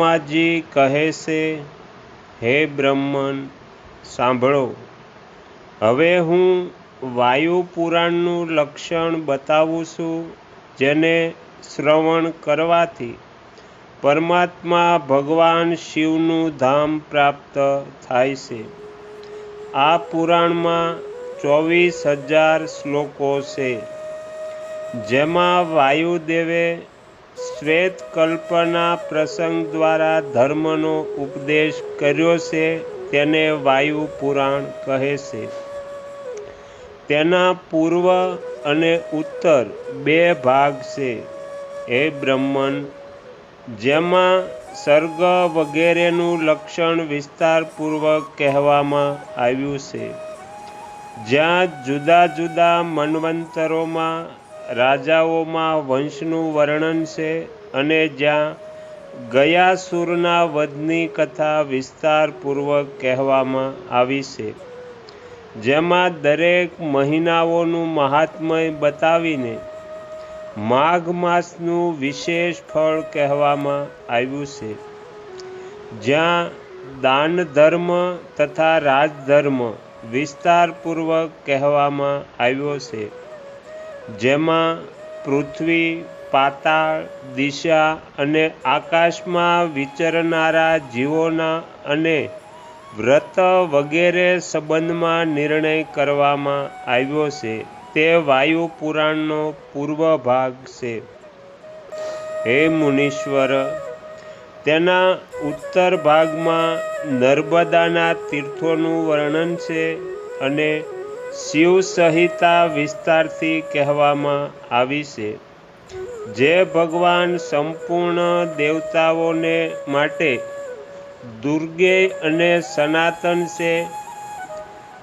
બ્રહ્માજી કહે છે, હે બ્રહ્મન, સાંભળો. હવે હું વાયુ પુરાણનું લક્ષણ બતાવું છું, જેને શ્રવણ કરવાથી પરમાત્મા ભગવાન શિવનું ધામ પ્રાપ્ત થાય છે. આ પુરાણમાં ચોવીસ હજાર શ્લોકો છે, જેમાં વાયુદેવે શ્વેત કલ્પના પ્રસંગ દ્વારા ધર્મનો ઉપદેશ કર્યો છે, તેને વાયુ પુરાણ કહે છે. તેના પૂર્વ અને ઉત્તર બે ભાગ છે. હે બ્રહ્મન, જેમાં સર્ગ વગેરેનું લક્ષણ વિસ્તારપૂર્વક કહેવામાં આવ્યું છે. જ્યાં જુદા જુદા મન્વંતરોમાં રાજાઓમાં વંશનું વર્ણન છે અને જ્યાં ગયાસુરના વધની કથા વિસ્તારપૂર્વક કહેવામાં આવી છે. જેમાં દરેક મહિનાઓનું મહાત્મય બતાવીને માઘ માસનું વિશેષ ફળ કહેવામાં આવ્યું છે. જ્યાં દાન ધર્મ તથા રાજધર્મ વિસ્તારપૂર્વક કહેવામાં આવ્યો છે. જેમાં પૃથ્વી, પાતાળ, દિશા અને આકાશમાં વિચરનારા જીવોના અને વ્રત વગેરે સંબંધમાં નિર્ણય કરવામાં આવ્યો છે. તે વાયુ પુરાણનો પૂર્વ ભાગ છે. હે મુનીશ્વર, તેના ઉત્તર ભાગમાં નર્મદાના તીર્થોનું વર્ણન છે અને શિવ સહિતા વિસ્તારથી કહેવામાં આવી છે. જે ભગવાન સંપૂર્ણ દેવતાઓને માટે દુર્ગે અને સનાતન છે,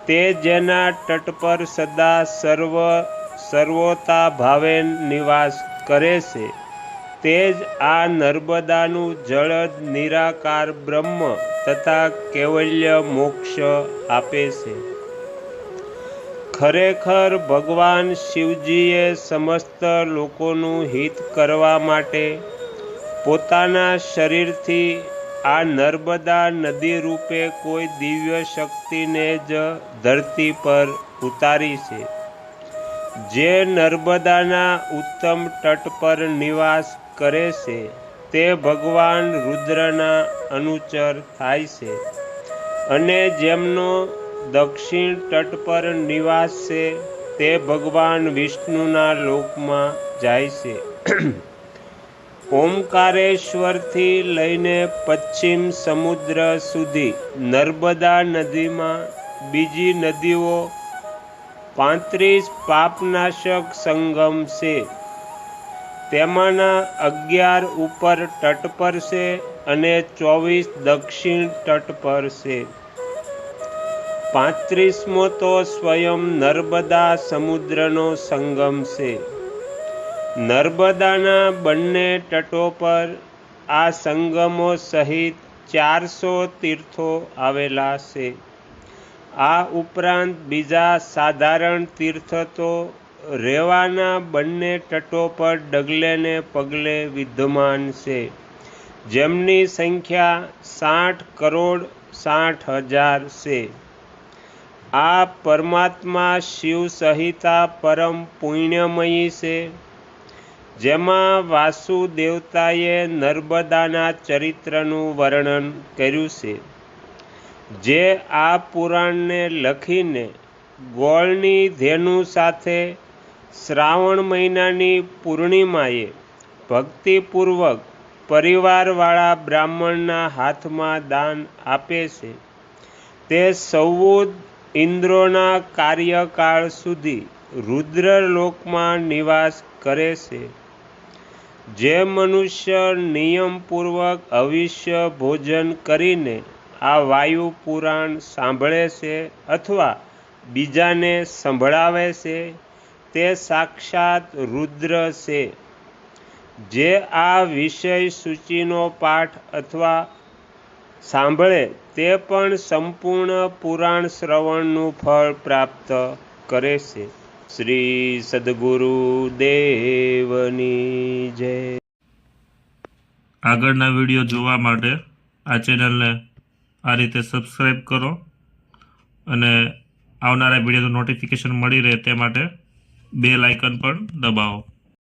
તે જેના તટ પર સદા સર્વ સર્વોતા ભાવે નિવાસ કરે છે. તે જ આ નર્મદાનું જળ નિરાકાર બ્રહ્મ તથા કેવલ્ય મોક્ષ આપે છે. ખરેખર ભગવાન શિવજીએ સમસ્ત લોકોનું હિત કરવા માટે પોતાના શરીરથી આ નર્મદા નદી રૂપે કોઈ દિવ્ય શક્તિને જ ધરતી પર ઉતારી છે. જે નર્મદાના ઉત્તમ તટ પર નિવાસ કરે છે, તે ભગવાન રુદ્રના અનુચર થાય છે. અને જેમનો દક્ષિણ તટ પર નિવાસ છે. તે ભગવાન વિષ્ણુના લોકમાં જાય છે. ઓમકારેશ્વરથી લઈને પશ્ચિમ સમુદ્ર સુધી નર્મદા નદીમાં બીજી નદીઓ પાંત્રીસ પાપનાશક સંગમ છે. તેમાંના અગિયાર ઉપર તટ પર છે અને ચોવીસ દક્ષિણ તટ પર છે. પાંત્રીસમો તો સ્વયં નર્મદા સમુદ્રનો સંગમ છે. નર્મદાના બંને તટો પર આ સંગમો સહિત ચારસો તીર્થો આવેલા છે. આ ઉપરાંત બીજા સાધારણ તીર્થ તો રેવાના બંને તટો પર ડગલે ને પગલે વિદ્યમાન છે. જેમની સંખ્યા સાઠ કરોડ સાઠ હજાર છે. આ પરમાત્મા શિવ સહિતા પરમ પુણ્યમયી છે. જેમાં વાસુદેવતાએ નર્મદાના ચરિત્રનું વર્ણન કર્યું છે. જે આ પુરાણને લખીને ગોળની ધેનુ સાથે શ્રાવણ મહિનાની પૂર્ણિમાએ ભક્તિપૂર્વક પરિવારવાળા બ્રાહ્મણના હાથમાં દાન આપે છે. તે સૌદ ઇન્દ્રોના કાર્યકાળ સુધી રુદ્રલોકમાં નિવાસ કરે છે. જે મનુષ્ય નિયમપૂર્વક અવિષ્ય ભોજન કરીને આ વાયુ પુરાણ સાંભળે છે અથવા બીજાને સંભળાવે છે, તે સાક્ષાત રુદ્ર છે. જે આ વિષય સૂચિનો પાઠ અથવા સાંભળે તે પણ સંપૂર્ણ પુરાણ શ્રવણનું ફળ પ્રાપ્ત કરે છે. શ્રી સદગુરુ દેવની જય. આગળના વીડિયો જોવા માટે આ ચેનલને આ રીતે સબસ્ક્રાઈબ કરો અને આવનારા વિડીયોનું નોટિફિકેશન મળી રહે તે માટે બેલ આઇકન પણ દબાવો.